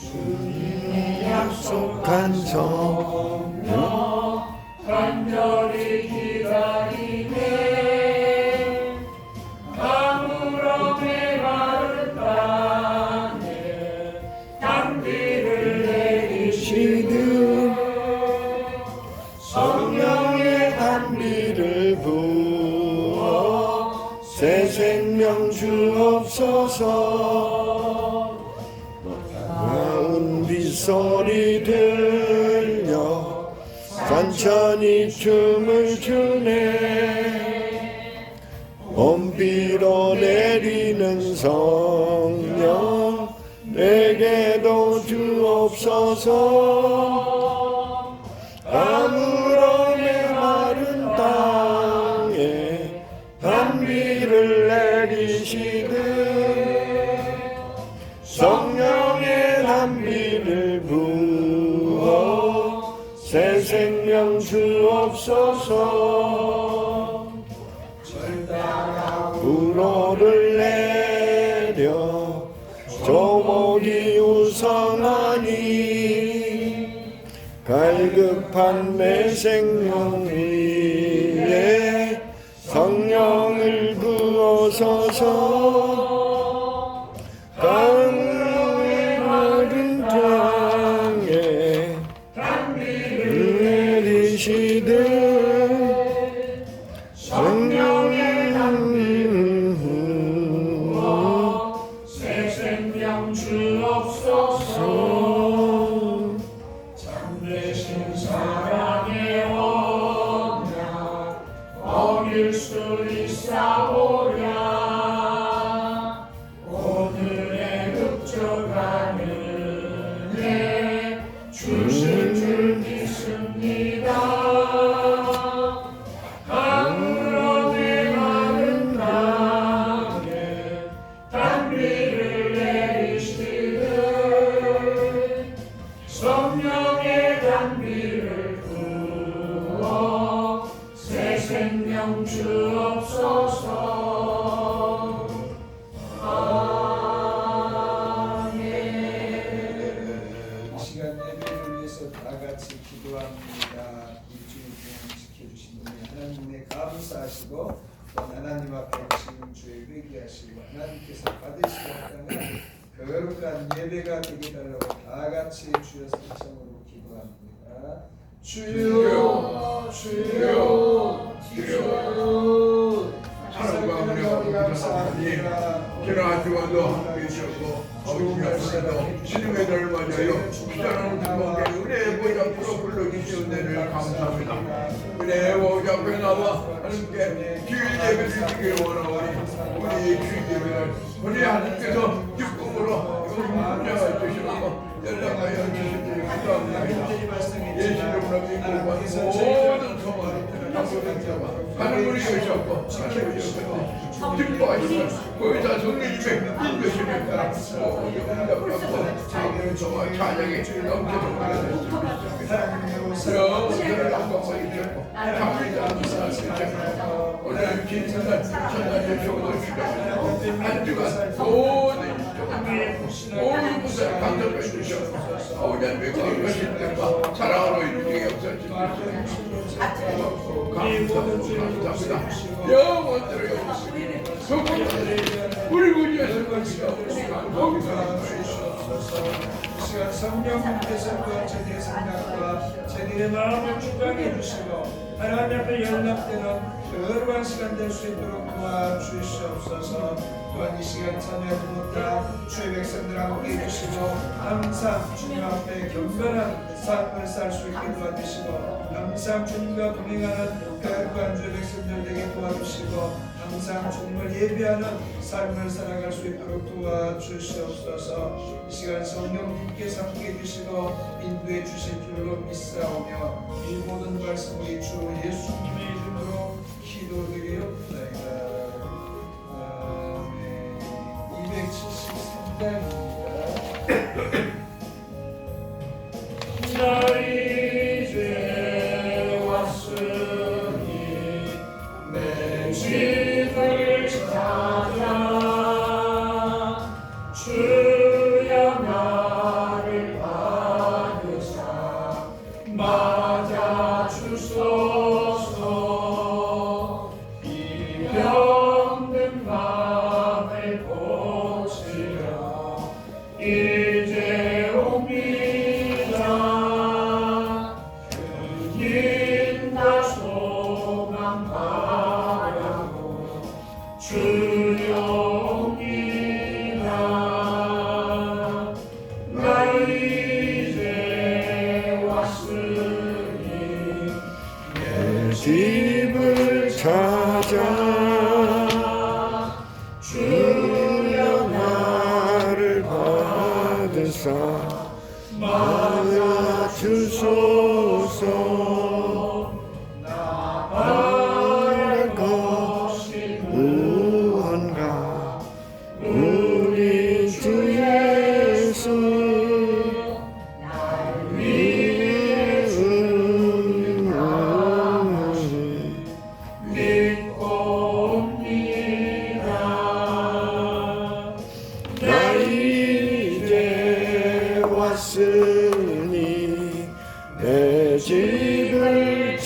주님이 약속한 성령 간절히 기다리 천천히 춤을 추네. 봄비로 내리는 성령 내게도 주옵소서. 아무 주옵소서 불호를 내려 조목이 우성하니 갈급한 내 생명 위에 성령을 부어서서 새 생명 주옵소서 단비를 부어 새 생명 주 주여 주여 주여 하나님과 우리 감사합니다. 지난주와도 함께 주셨고 아버지 앞에서 신음의 날 맞아요. 기자는 주님께 은혜의 보좌 앞으로 불러주신 은혜를 감사합니다. 은혜의 보좌 앞에 나와 하나님께 주일 예배를 드리길 원하오니 우리 주일 예배를 우리 하나님께서 기쁨으로 이거 주시고 연락하여. 예수 이름으로 믿고 모든 소망을 감사합니다. 하나님 우리 계셨고 하나님 계셨고 기뻐하시고 거기다 성령님의 인도심을 따라 응답받고 자기를 정말 찬양에 넘쳐서 영원을 영광을 주셨고 감사합니다. 오늘 긴 첫날 첫날 주셔도 주셨고 한 주간 모든 감사해 주셨고 아버지 하나님의 거룩하신 뜻과 사랑으로 역사해 주시고 감사합니다. 영원대로 영원히 소금을 우리 구주에서 거기서 시간 성령님께서 그제 대 생각과 제들의 마음을 축복해 주시고 하나님 앞에 연락되는 거룩한 시간 될 수 있도록 도와주시옵소서 또한 이 시간 참여하지 못한 주의 백성들 함께 해주시고 항상 주님 앞에 겸손한 삶을 살 수 있게 도와주시고 항상 주님과 동행하는 거룩한 주의 백성들 되게 도와주시고 항상 주님을 예배하는 삶을 살아갈 수 있도록 도와주시옵소서. 이 시간 성령님께서 함께 해주시고 인도해 주실 줄로 믿사오며 이 모든 말씀 우리 주 예수님의 이름으로 기도드리옵나이다 받으사 맞아 주소서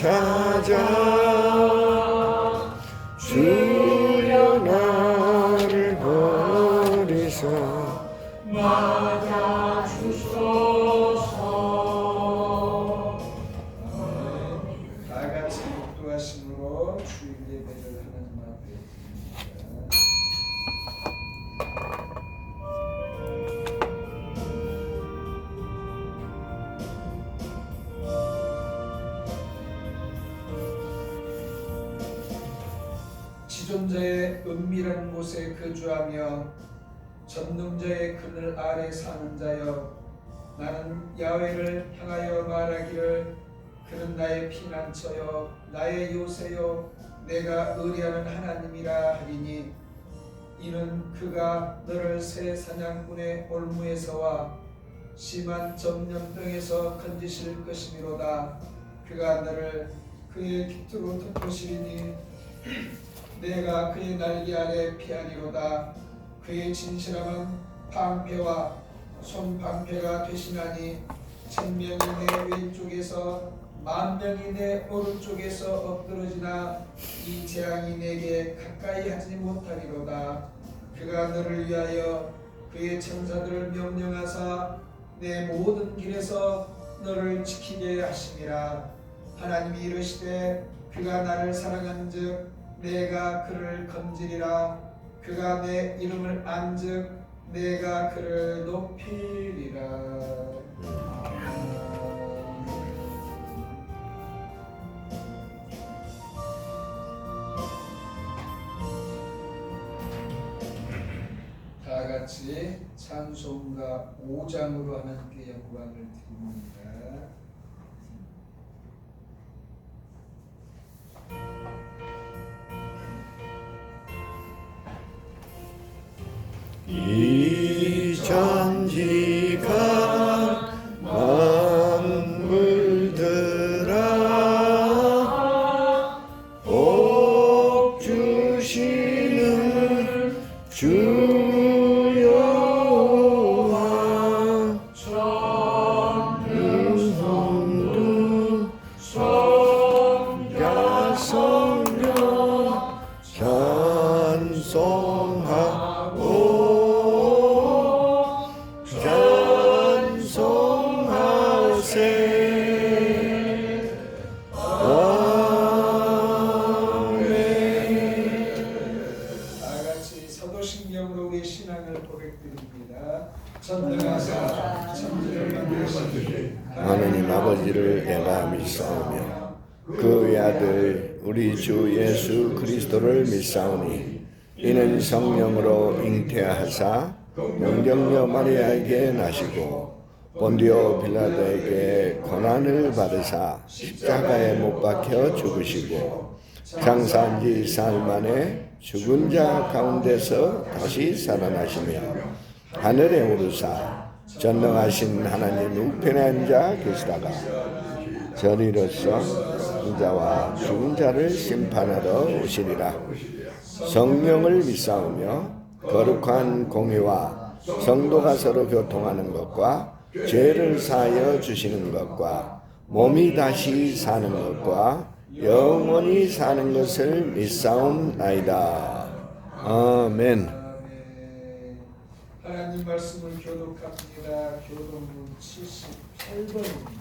찾아 지존자의 은밀한 곳에 거주하며 전능자의 그늘 아래 사는 자여 나는 야훼를 향하여 말하기를 그는 나의 피난처여 나의 요새여 내가 의뢰하는 하나님이라 하리니. 이는 그가 너를 새 사냥꾼의 올무에서와 심한 전염병에서 건지실 것이미로다. 그가 너를 그의 깃으로 덮으시리니 내가 그의 날개 아래 피하리로다. 그의 진실함은 방패와 손방패가 되시나니 천명이 내 왼쪽에서 만명이 내 오른쪽에서 엎드러지나 이 재앙이 내게 가까이 하지 못하리로다. 그가 너를 위하여 그의 천사들을 명령하사 내 모든 길에서 너를 지키게 하심이라. 하나님이 이르시되 그가 나를 사랑한즉 내가 그를 건지리라 그가 내 이름을 안즉 내가 그를 높이리라 다 같이 찬송가 5장으로 하나님께 영광을 드립니다. 우리 신앙을 고백드립니다. 전능하사 천지를 만드신 하느님 아버지를 내가 믿사오며 그 외아들 우리 주 예수 그리스도를 믿사오니 이는 성령으로 잉태하사 명령녀 마리아에게 나시고 본디오 빌라도에게 고난을 받으사 십자가에 못 박혀 죽으시고 장사한 지 사흘 만에 죽은 자 가운데서 다시 살아나시며 하늘에 오르사 전능하신 하나님 우편에 앉아 계시다가 저리로서 인자와 죽은 자를 심판하러 오시리라. 성령을 믿사오며 거룩한 공의와 성도가 서로 교통하는 것과 죄를 사하여 주시는 것과 몸이 다시 사는 것과 영원히 사는 것을 믿사옵나이다 아멘. 하나님 말씀을 교독합니다. 교독문 78번입니다.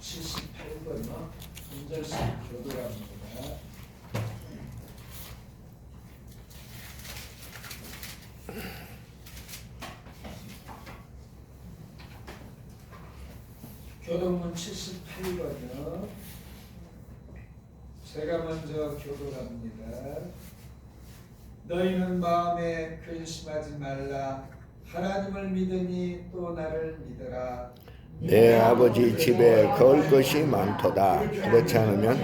78번요. 한 절씩 교독합니다. 교동문 78번이요. 제가 먼저 교도합니다. 너희는 마음에 근심하지 말라. 하나님을 믿으니 또 나를 믿으라. 내 아버지 집에 거울 것이 많도다. 그렇지 않으면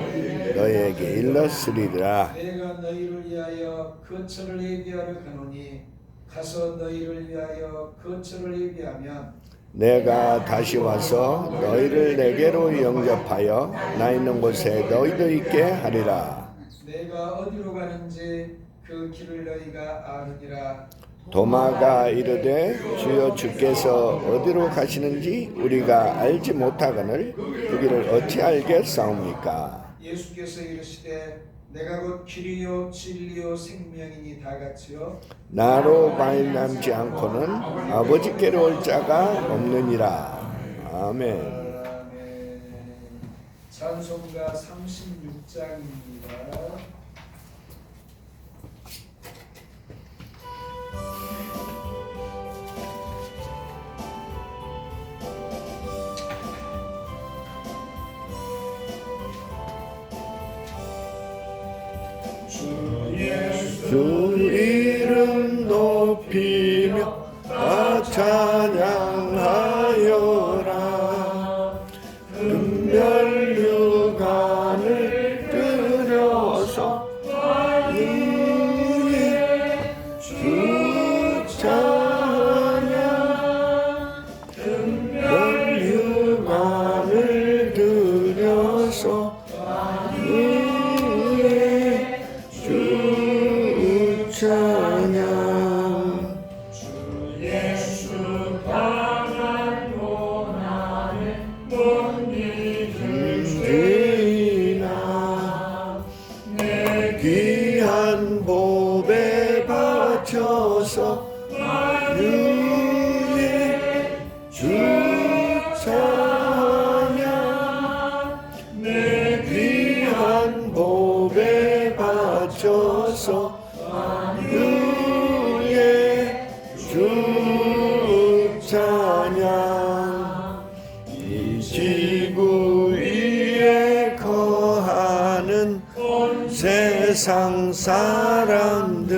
너에게 일렀으리라. 내가 너희를 위하여 거처를 예비하러 가노니 가서 너희를 위하여 거처를 예비하면 내가 다시 와서 너희를 내게로 영접하여 나 있는 곳에 너희도 있게 하리라. 내가 어디로 가는지 그 길을 너희가 아느니라. 도마가 이르되 주여 주께서 어디로 가시는지 우리가 알지 못하거늘 그 길을 어찌 알겠사옵니까? 예수께서 이르시되 내가 곧 길이요 진리요 생명이니 다 같이요 나로 말남지 않고는 아버지께로 올 자가 없느니라. 아멘. 아멘. 찬송가 36장입니다. 사람들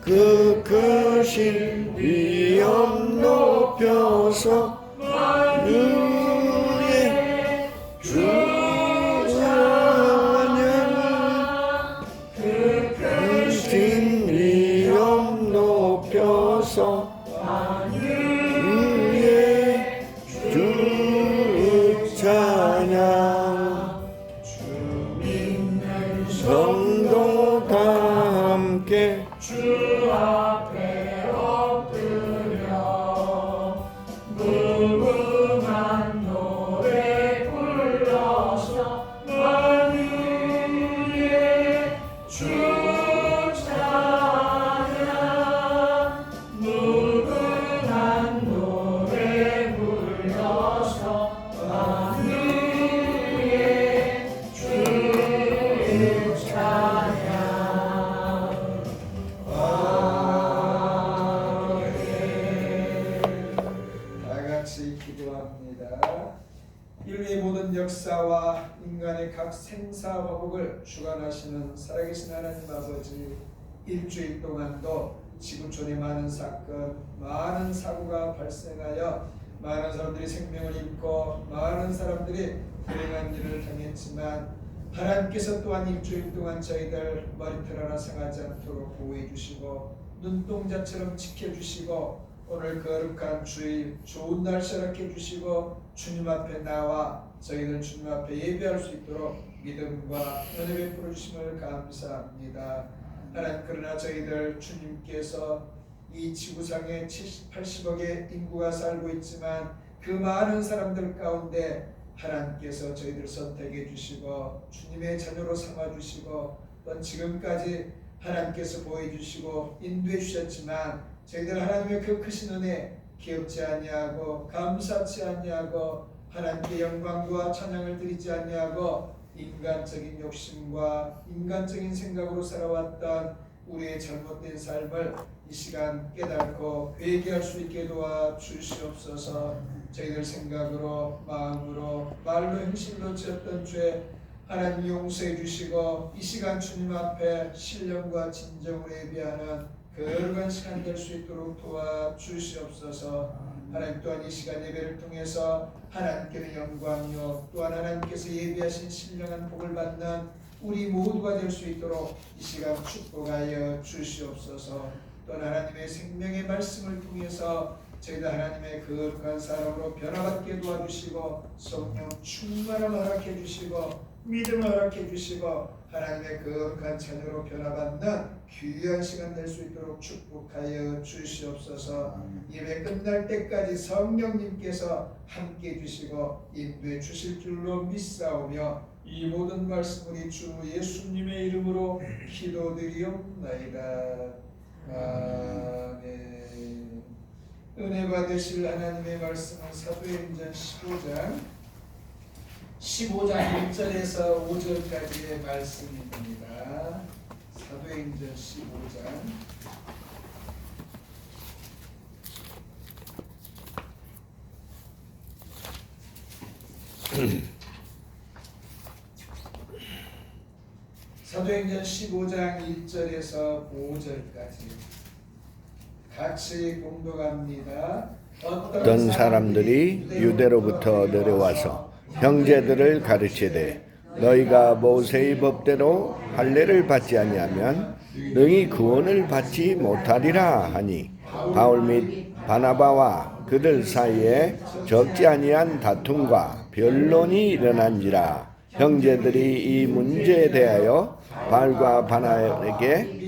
그 크신 위엄 높여서 인류의 모든 역사와 인간의 각 생사화복을 주관하시는 살아계신 하나님 아버지 일주일 동안도 지구촌에 많은 사건, 많은 사고가 발생하여 많은 사람들이 생명을 잃고 많은 사람들이 불행한 일을 당했지만 하나님께서 또한 일주일 동안 저희들 머리털 하나 상하지 않도록 보호해 주시고 눈동자처럼 지켜주시고 오늘 거룩한 주일 좋은 날씨 허락해 주시고 주님 앞에 나와 저희들 주님 앞에 예배할 수 있도록 믿음과 은혜 베풀어 주심을 감사합니다. 하나님 그러나 저희들 주님께서 이 지구상에 70, 80억의 인구가 살고 있지만 그 많은 사람들 가운데 하나님께서 저희들 선택해 주시고 주님의 자녀로 삼아 주시고 또 지금까지 하나님께서 보여주시고 인도해 주셨지만 저희들 하나님의 그 크신 은혜 기억지 아니하고 감사치 아니하고 하나님께 영광과 찬양을 드리지 아니하고 인간적인 욕심과 인간적인 생각으로 살아왔던 우리의 잘못된 삶을 이 시간 깨닫고 회개할 수 있게 도와 주시옵소서. 저희들 생각으로 마음으로 말로 행실로 지었던 죄 하나님 용서해 주시고 이 시간 주님 앞에 신령과 진정으로 예비하는 거룩한 시간 될 수 있도록 도와 주시옵소서. 하나님 또한 이 시간 예배를 통해서 하나님께는 영광이요 또한 하나님께서 예비하신 신령한 복을 받는 우리 모두가 될 수 있도록 이 시간 축복하여 주시옵소서. 또한 하나님의 생명의 말씀을 통해서 저희도 하나님의 거룩한 사람으로 변화받게 도와주시고 성령 충만을 허락해 주시고 믿음을 허락해 주시고 하나님의 거룩한 자녀로 변화받는 귀한 시간 될 수 있도록 축복하여 주시옵소서. 예배 끝날 때까지 성령님께서 함께 해 주시고 인도해 주실 줄로 믿사오며 이 모든 말씀 우리 주 예수님의 이름으로 기도드리옵나이다. 아멘. 은혜 받으실 하나님의 말씀은 사도행전 15장 15장 1절에서 5절까지의 말씀입니다. 사도행전 15장 사도행전 15장 1절에서 5절까지 같이 공독합니다. 어떤 사람들이 유대로부터 내려와서 형제들을 가르치되 너희가 모세의 법대로 할례를 받지 아니하면 능히 구원을 받지 못하리라 하니 바울 및 바나바와 그들 사이에 적지 아니한 다툼과 변론이 일어난지라 형제들이 이 문제에 대하여 바울과 바나에게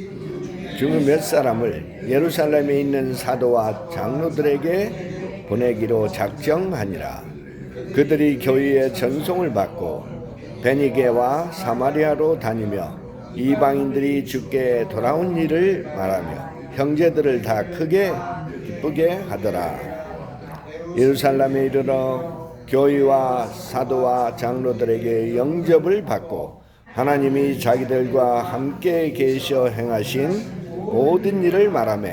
중의 몇 사람을 예루살렘에 있는 사도와 장로들에게 보내기로 작정하니라. 그들이 교회의 전송을 받고 베니게와 사마리아로 다니며 이방인들이 주께 돌아온 일을 말하며 형제들을 다 크게 기쁘게 하더라. 예루살렘에 이르러 교회와 사도와 장로들에게 영접을 받고 하나님이 자기들과 함께 계셔 행하신 모든 일을 말하며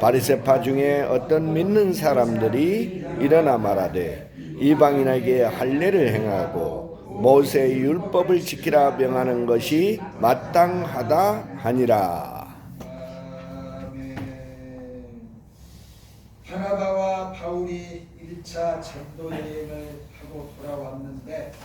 바리새파 중에 어떤 믿는 사람들이 일어나 말하되 이방인에게 할례를 행하고 모세의 율법을 지키라 명하는 것이 마땅하다 하니라. 바나바와 바울이 1차 전도 여행을 하고 돌아왔는데